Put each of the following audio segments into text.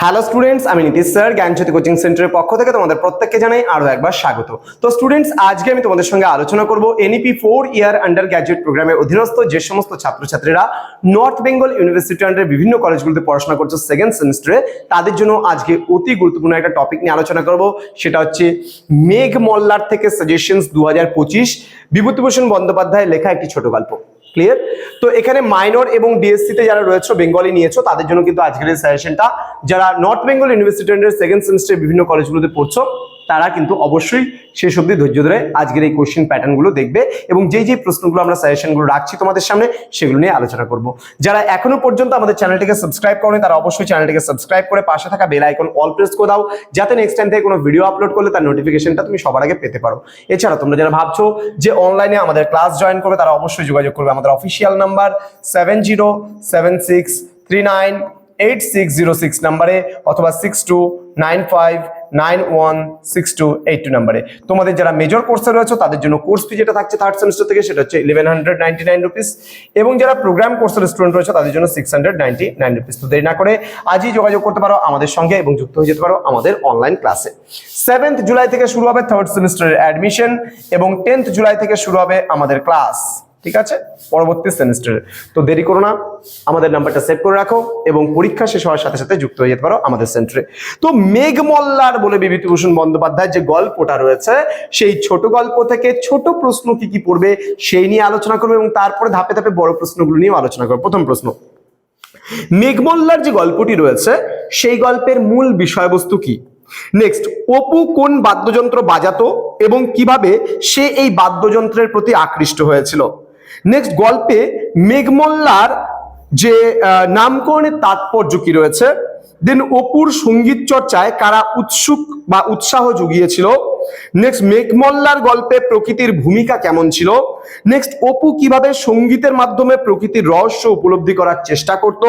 Hello students আমি Nitish sir, জ্ঞানজ্যোতি coaching সেন্টারের পক্ষ থেকে তোমাদের প্রত্যেককে জানাই আরও একবার স্বাগত। তো স্টুডেন্টস আজকে আমি তোমাদের সঙ্গে আলোচনা করব NEP four year undergraduate প্রোগ্রামের অধীনস্থ যে সমস্ত ছাত্রছাত্রীরা নর্থ বেঙ্গল ইউনিভার্সিটি আন্ডারে বিভিন্ন কলেজগুলোতে পড়াশোনা করছে সেকেন্ড সেমিস্টারে তাদের জন্য আজকে অতি গুরুত্বপূর্ণ একটা টপিক নিয়ে আলোচনা করব। সেটা হচ্ছে মেঘ মল্লার থেকে সাজেশনস দু হাজার পঁচিশ। বিভূতিভূষণ বন্দ্যোপাধ্যায়ের লেখা একটি ছোট গল্প। ক্লিয়ার তো এখানে মাইনর এবং বিএসসি তে যারা রয়েছে বেঙ্গলি নিয়েছো, তাদের জন্য কিন্তু আজকের এই সাজেশনটা যারা নর্থ বেঙ্গল ইউনিভার্সিটি সেকেন্ড সেমিস্টারে বিভিন্ন কলেজগুলোতে পড়ছো তারা কিন্তু অবশ্যই শেষ অবধি ধৈর্য ধরে আজকের এই কোশ্চেন প্যাটার্নগুলো দেখবে এবং যেই যেই প্রশ্নগুলো আমরা সাজেশনগুলো রাখছি তোমাদের সামনে সেগুলো নিয়ে আলোচনা করব। যারা এখনও পর্যন্ত আমাদের চ্যানেলটিকে সাবস্ক্রাইব করেনি, তারা অবশ্যই চ্যানেলটিকে সাবস্ক্রাইব করে পাশে থাকা বেল আইকন অল প্রেস করে দাও, যাতে নেক্সট টাইম থেকে কোনো ভিডিও আপলোড করলে তার নোটিফিকেশনটা তুমি সবার আগে পেতে পারো। এছাড়া তোমরা যারা ভাবছ যে অনলাইনে আমাদের ক্লাস জয়েন করবে, তারা অবশ্যই যোগাযোগ করবে। আমাদের official number seven zero seven six three nine eight six zero six নাম্বারে অথবা six two nine five nine one six two eight two নাম্বারে তোমাদের যারা মেজর কোর্সে রয়েছে, তাদের জন্য কোর্স ফি যেটা থাকছে থার্ড সেমিস্টার থেকে, সেটা হচ্ছে eleven hundred ninety nine rupees এবং যারা প্রোগ্রাম কোর্সের স্টুডেন্ট রয়েছে, তাদের জন্য six hundred ninety nine rupees তো দেরি না করে আজই যোগাযোগ করতে পারো আমাদের সঙ্গে এবং যুক্ত হয়ে যেতে পারো আমাদের অনলাইন ক্লাসে সেভেন্থ জুলাই থেকে শুরু হবে থার্ড সেমিস্টারের অ্যাডমিশন এবং টেন্থ জুলাই থেকে শুরু হবে আমাদের ক্লাস ঠিক আছে? পরবর্তী সেমিস্টারে তো দেরি করো না, আমাদের নাম্বারটা সেভ করে রাখো এবং পরীক্ষা শেষ হওয়ার সাথে সাথে যুক্ত হয়ে যেতে পারো আমাদের সেন্টারে তো মেঘমল্লার বলে বিভূতিভূষণ বন্দ্যোপাধ্যায়ের যে গল্পটা রয়েছে, সেই ছোট গল্প থেকে ছোট প্রশ্ন কি কি পড়বে, সেই নিয়ে আলোচনা করবে এবং তারপরে ধাপে ধাপে বড় প্রশ্নগুলো নিয়েও আলোচনা করবে। প্রথম প্রশ্ন, মেঘমল্লার যে গল্পটি রয়েছে, সেই গল্পের মূল বিষয়বস্তু কি? নেক্সট অপু কোন বাদ্যযন্ত্র বাজাতো এবং কীভাবে সে এই বাদ্যযন্ত্রের প্রতি আকৃষ্ট হয়েছিল? নেক্সট গল্পে মেঘমল্লার যে নামকরণের তাৎপর্য কি রয়েছে? দেন অপুর সংগীত চর্চায় কারা উৎসুক বা উৎসাহ জুগিয়েছিল? নেক্সট মেঘমল্লার গল্পে প্রকৃতির ভূমিকা কেমন ছিল? নেক্সট অপু কীভাবে সঙ্গীতের মাধ্যমে প্রকৃতির রহস্য উপলব্ধি করার চেষ্টা করত?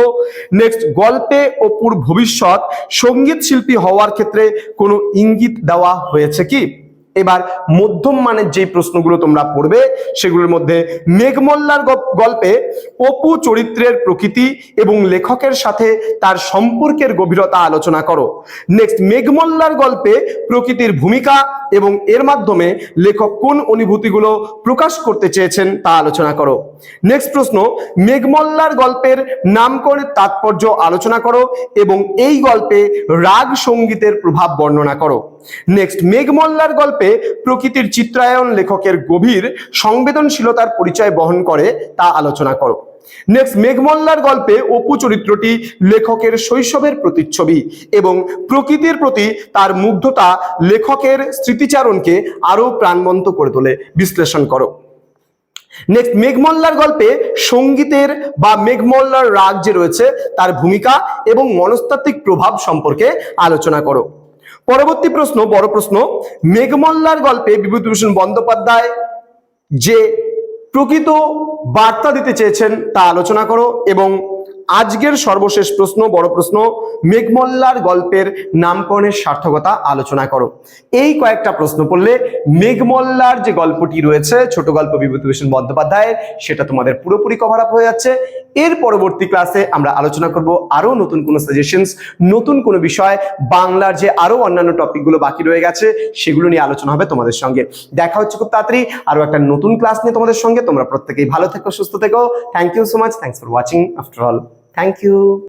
নেক্সট গল্পে অপুর ভবিষ্যৎ সংগীত শিল্পী হওয়ার ক্ষেত্রে কোনো ইঙ্গিত দেওয়া হয়েছে কি? এবার মধ্যম মানের যে প্রশ্নগুলো তোমরা পড়বে, সেগুলোর মধ্যে মেঘমল্লার গল্পে অপু চরিত্রের প্রকৃতি এবং লেখকের সাথে তার সম্পর্কের গভীরতা আলোচনা করো। নেক্সট মেঘমল্লার গল্পে প্রকৃতির ভূমিকা এবং এর মাধ্যমে লেখক কোন অনুভূতিগুলো প্রকাশ করতে চেয়েছেন তা আলোচনা করো। নেক্সট প্রশ্ন, মেঘমল্লার গল্পের নামকরণের তাৎপর্য আলোচনা করো এবং এই গল্পে রাগ সঙ্গীতের প্রভাব বর্ণনা করো। নেক্সট মেঘমল্লার গল্পে প্রকৃতির চিত্রায়ন লেখকের গভীর সংবেদনশীলতার পরিচয় বহন করে তা আলোচনা করো। নেক্সট মেঘমল্লার গল্পে অপু চরিত্রটি লেখকের শৈশবের প্রতিচ্ছবি এবং প্রকৃতির প্রতি তার মুগ্ধতা লেখকের স্মৃতিচারণকে আরও প্রাণবন্ত করে তোলে। বিশ্লেষণ করো। নেক্সট মেঘমল্লার গল্পে সঙ্গীতের বা মেঘমল্লার রাগ যে রয়েছে, তার ভূমিকা এবং মনস্তাত্ত্বিক প্রভাব সম্পর্কে আলোচনা করো। পরবর্তী প্রশ্ন, বড় প্রশ্ন, মেঘমল্লার গল্পে বিভূতিভূষণ বন্দ্যোপাধ্যায় যে প্রকৃত বার্তা দিতে চেয়েছেন তা আলোচনা করো এবং আজকের সর্বশেষ প্রশ্ন, বড় প্রশ্ন, মেঘমল্লার গল্পের নামকরণের সার্থকতা আলোচনা করো। এই কয়েকটা প্রশ্ন পড়লে মেঘমল্লার যে গল্পটি রয়েছে, ছোট গল্প বিভূতিভূষণ বন্দ্যোপাধ্যায়ের, সেটা তোমাদের পুরোপুরি কভার আপ হয়ে যাচ্ছে। এর পরবর্তী ক্লাসে আমরা আলোচনা করব আরও নতুন কোনো সাজেশনস নতুন কোনো বিষয়, বাংলার যে আরও অন্যান্য টপিকগুলো বাকি রয়ে গেছে, সেগুলো নিয়ে আলোচনা হবে তোমাদের সঙ্গে। দেখা হচ্ছে খুব তাড়াতাড়ি আরও একটা নতুন ক্লাস নিয়ে তোমাদের সঙ্গে। তোমরা প্রত্যেকেই ভালো থেকো, সুস্থ থেকো। Thank you so much thanks for watching after all thank you